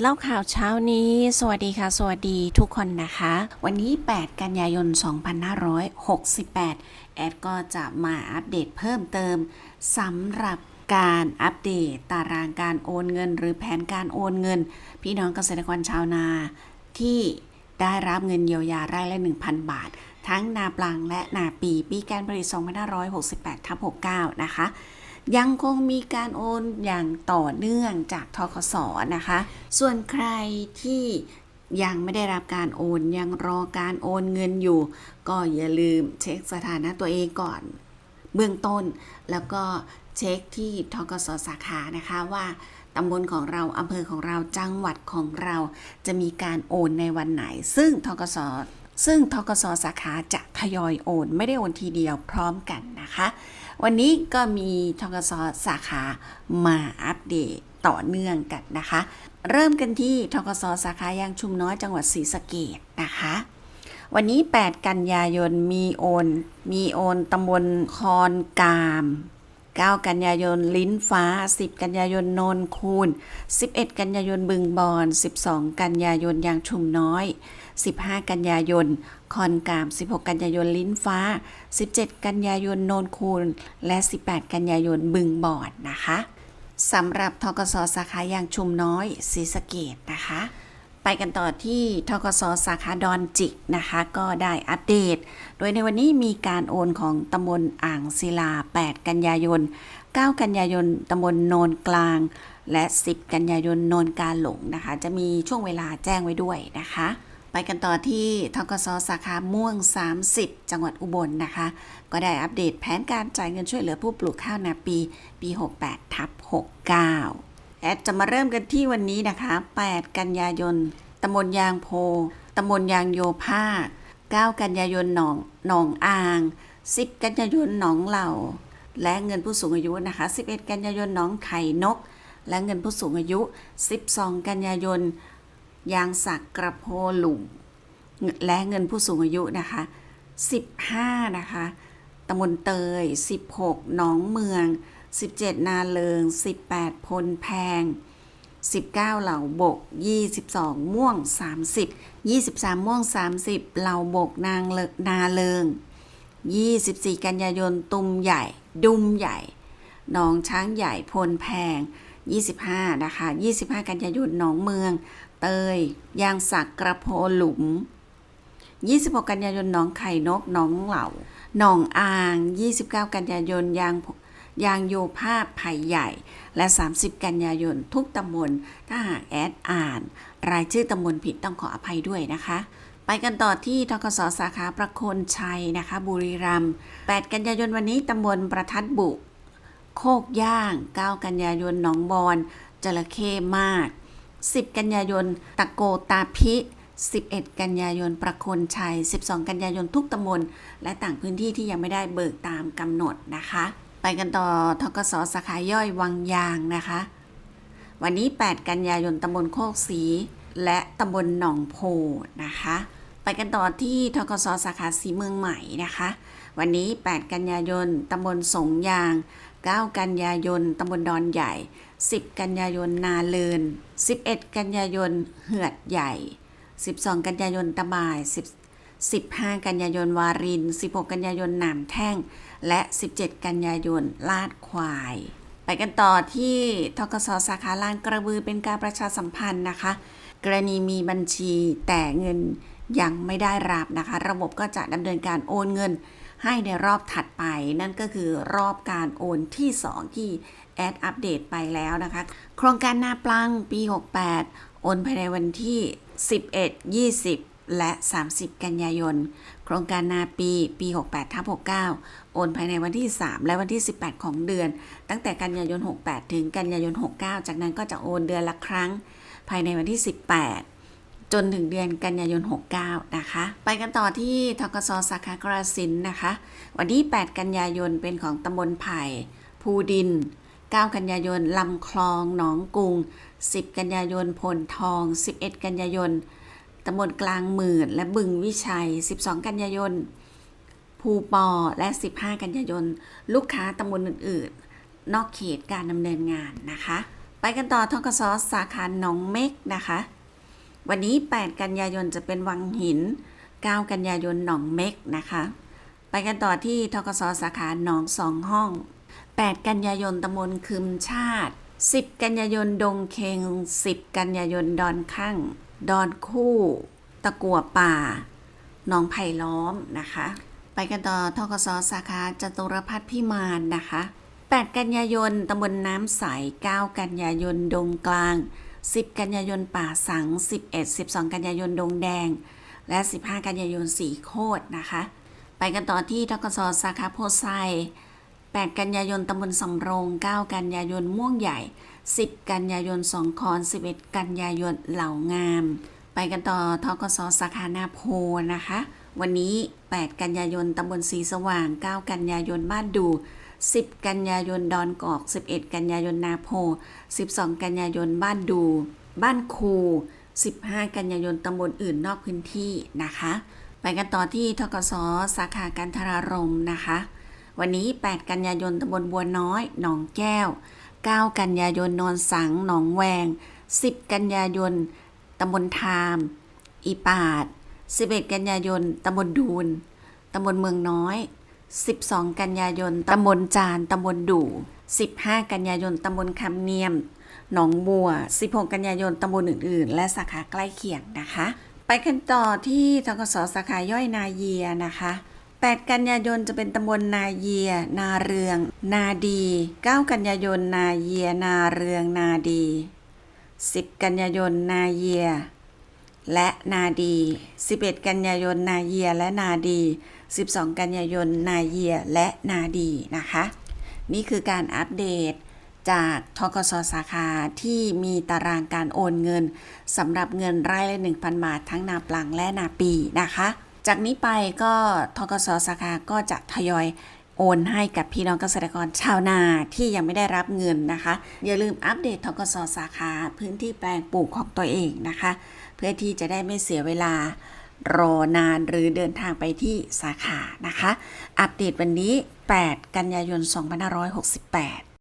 เล่าข่าวเช้านี้ สวัสดีค่ะ สวัสดีทุกคนนะคะ วันนี้ 8 กันยายน 2568 แอดก็จะมาอัปเดตเพิ่มเติมสำหรับการอัปเดตตารางการโอนเงิน หรือแผนการโอนเงิน พี่น้องเกษตรกรชาวนา ที่ได้รับเงินเยียวยาไร่ละ 1,000 บาท ทั้งนาปลังและนาปี ปีการผลิต 2568ทับ69 นะคะ ยังคงมีการโอนอย่างต่อเนื่องจากทกสนะคะ ส่วนใครที่ยังไม่ได้รับการโอนยังรอการโอนเงินอยู่ ก็อย่าลืมเช็คสถานะตัวเองก่อน เบื้องต้นแล้วก็เช็คที่ทกสสาขานะคะว่าตำบลของเราอำเภอของเราจังหวัดของเราจะมีการโอนในวันไหน ซึ่งทกสซึ่งทกสสาขาจะทยอยโอน ไม่ได้โอนทีเดียวพร้อมกันนะคะ วันนี้ก็มีทกสสาขามาอัปเดตต่อเนื่องกันนะคะ เริ่มกันที่ทกสสาขายางชุมน้อยจังหวัดศรีสะเกดนะคะ วันนี้ 8 กันยายนมีโอน มีโอนตำบลคอนกาม9 กันยายน ลิ้นฟ้า 10 กันยายนโนนคูน11 กันยายนบึงบอน 12 กันยายนยางชุมน้อย 15 กันยายน คอนกาม 16 กันยายน ลิ้นฟ้า 17 กันยายน โนนคูน และ 18 กันยายน บึงบอนนะคะสำหรับทกสสาขายางชุมน้อยศรีสะเกดนะคะ ไปกันต่อที่ทกสสาขาดอนจิกนะคะ ก็ได้อัปเดต โดยในวันนี้มีการโอนของตำบลอ่างศิลา 8 กันยายน 9 กันยายนตำบลโนนกลาง และ 10 กันยายนโนนกาหลงนะคะ จะมีช่วงเวลาแจ้งไว้ด้วยนะคะ ไปกันต่อที่ทกสสาขาม่วง 30 จังหวัดอุบลนะคะ ก็ได้อัปเดตแผนการจ่ายเงินช่วยเหลือผู้ปลูกข้าวนาปี ปี 68ทับ69แอดจะมาเริ่มกันที่วันนี้นะคะ 8 กันยายนตำบลยางโพตำบลยางโยภาค 9 กันยายนหนองหนองอ่าง 10 กันยายนหนองเหล่า และเงินผู้สูงอายุนะคะ 11 กันยายนหนองไข่นก และเงินผู้สูงอายุ 12 กันยายน ยางสักกระโพหลุมและเงินผู้สูงอายุนะคะ 15 นะคะตำบลเตย 16 หนองเมือง 17 นาเลิง 18 พลแพง 19 เหล่าบก 22 ม่วง 30 23 ม่วง 30 เหล่าบกนางเลนาเลิง 24 กันยายนตุมใหญ่ ดุมใหญ่หนองช้างใหญ่พลแพง 25 นะคะ 25 กันยายนหนองเมือง เตย ยางสักกระโพหลุม 26 กันยายนหนองไข่นกหนองเหล่าหนองอ่าง 29 กันยายนยางยางโยภาพไผ่ใหญ่ และ 30 กันยายนทุกตำบลถ้าหากแอดอ่าน รายชื่อตำบลผิดต้องขออภัยด้วยนะคะ ไปกันต่อที่ทกสสาขาประโคนชัยนะคะ บุรีรัมย์8กันยายนวันนี้ตำบลประทัดบุ โคกย่าง 9 กันยายนหนองบอนจระเข้มาก 10 กันยายน ตะโกตาพิ 11 กันยายน ประโคนชัย 12 กันยายนทุกตำบลและต่างพื้นที่ที่ยังไม่ได้เบิกตามกำหนดนะคะ ไปกันต่อทกสสาขาย่อยวังยางนะคะ วันนี้ 8 กันยายนตำบลโคกศรีและตำบลหนองโพนะคะ ไปกันต่อที่ทกสสาขาสีเมืองใหม่นะคะ วันนี้ 8 กันยายนตำบลสงยาง 9 กันยายนตำบลดอนใหญ่ 10 กันยายนนาเลิน 11 กันยายนเหือดใหญ่ 12 กันยายนตะบาย 10 15 กันยายนวาริน 16 กันยายนหนามแท่ง และ 17 กันยายนลาดควาย ไปกันต่อที่ทกสสาขาลานกระบือเป็นการประชาสัมพันธ์นะคะ กรณีมีบัญชีแต่เงิน ยังไม่ได้รับนะคะ ระบบก็จะดำเนินการโอนเงิน ให้ในรอบถัดไป นั่นก็คือรอบการโอนที่ 2 ที่แอดอัปเดตไปแล้วนะคะ โครงการนาปลังปี 68 โอนภายในวันที่ 11 20และ 30 กันยายน โครงการนาปี ปี 68ทับ69 โอนภายในวันที่ 3 และวันที่ 18 ของเดือน ตั้งแต่กันยายน 68 ถึงกันยายน 69 จากนั้นก็จะโอนเดือนละครั้ง ภายในวันที่ 18 จนถึงเดือนกันยายน 69 นะคะ ไปกันต่อที่ทกสสาขากราสินนะคะ วันที่ 8 กันยายนเป็นของตำบลไผ่ ภูดิน 9 กันยายนลำคลองหนองกุง 10 กันยายนพลทอง 11 กันยายนตำบลกลางหมื่นและบึงวิชัย 12 กันยายน ภูปอและ 15 กันยายน ลูกค้าตำบลอื่น ๆ นอกเขตการดำเนินงานนะคะ ไปกันต่อทกสสาขาหนองเม็กนะคะ วันนี้ 8 กันยายนจะเป็นวังหิน 9 กันยายนหนองเม็กนะคะ ไปกันต่อที่ทกสสาขาหนองสองห้อง 8 กันยายนตำบลคืมชาติ 10 กันยายนดงเคง 10 กันยายนดอนข้างดอนคู่ ตะกัวป่าหนองไผ่ล้อมนะคะ ไปกันต่อทกสสาขาจตุรพัฒน์พิมานนะคะ 8 กันยายนตำบลน้ำใส 9 กันยายนดงกลาง 10 กันยายนป่าสัง 11 12 กันยายนดงแดง และ 15 กันยายนสีโคตรนะคะ ไปกันต่อที่ทกสสาขาโพไซ8 กันยายนตำบลสำโรง 9 กันยายนม่วงใหญ่ 10 กันยายนสองคอน11 กันยายนเหล่างาม ไปกันต่อทกสสาขานาโพนะคะ วันนี้ 8 กันยายนตำบลสีสว่าง 9 กันยายนบ้านดู 10 กันยายนดอนกอก 11 กันยายนนาโพ 12 กันยายนบ้านดู บ้านคู 15 กันยายนตำบลอื่นนอกพื้นที่นะคะ ไปกันต่อที่ทกสสาขาการทรารมนะคะ วันนี้ 8 กันยายนตำบลบัวน้อยหนองแก้ว 9 กันยายนนนสังหนองแวง 10 กันยายนตำบลทาม อีปาด 11 กันยายนตำบลดูนตำบลเมืองน้อย 12 กันยายนตำบลจานตำบลดู่15 กันยายนตำบลคำเนียม หนองบัว 16 กันยายนตำบลอื่น ๆ และสาขาใกล้เคียงนะคะ ไปกันต่อที่ทกสสาขาย่อยนาเยียนะคะ 8 กันยายนจะเป็นตำบลนาเยีย นาเรือง นาดี 9 กันยายนนาเยีย นาเรือง นาดี 10 กันยายนนาเยีย และนาดี 11 กันยายน นาเยียและนาดี 12 กันยายน นาเยียและนาดีนะคะ นี่คือการอัปเดตจากทกสสาขาที่มีตารางการโอนเงินสำหรับเงินไร่ละ1,000 บาททั้งนาปลังและนาปีนะคะ จากนี้ไปก็ทกสสาขาก็จะทยอย โอนให้กับพี่น้องเกษตรกรชาวนาที่ยังไม่ได้รับเงินนะคะ อย่าลืมอัปเดตทกสสาขาพื้นที่แปลงปลูกของตัวเองนะคะ เพื่อที่จะได้ไม่เสียเวลารอนานหรือเดินทางไปที่สาขานะคะ อัปเดตวันนี้ 8 กันยายน 2568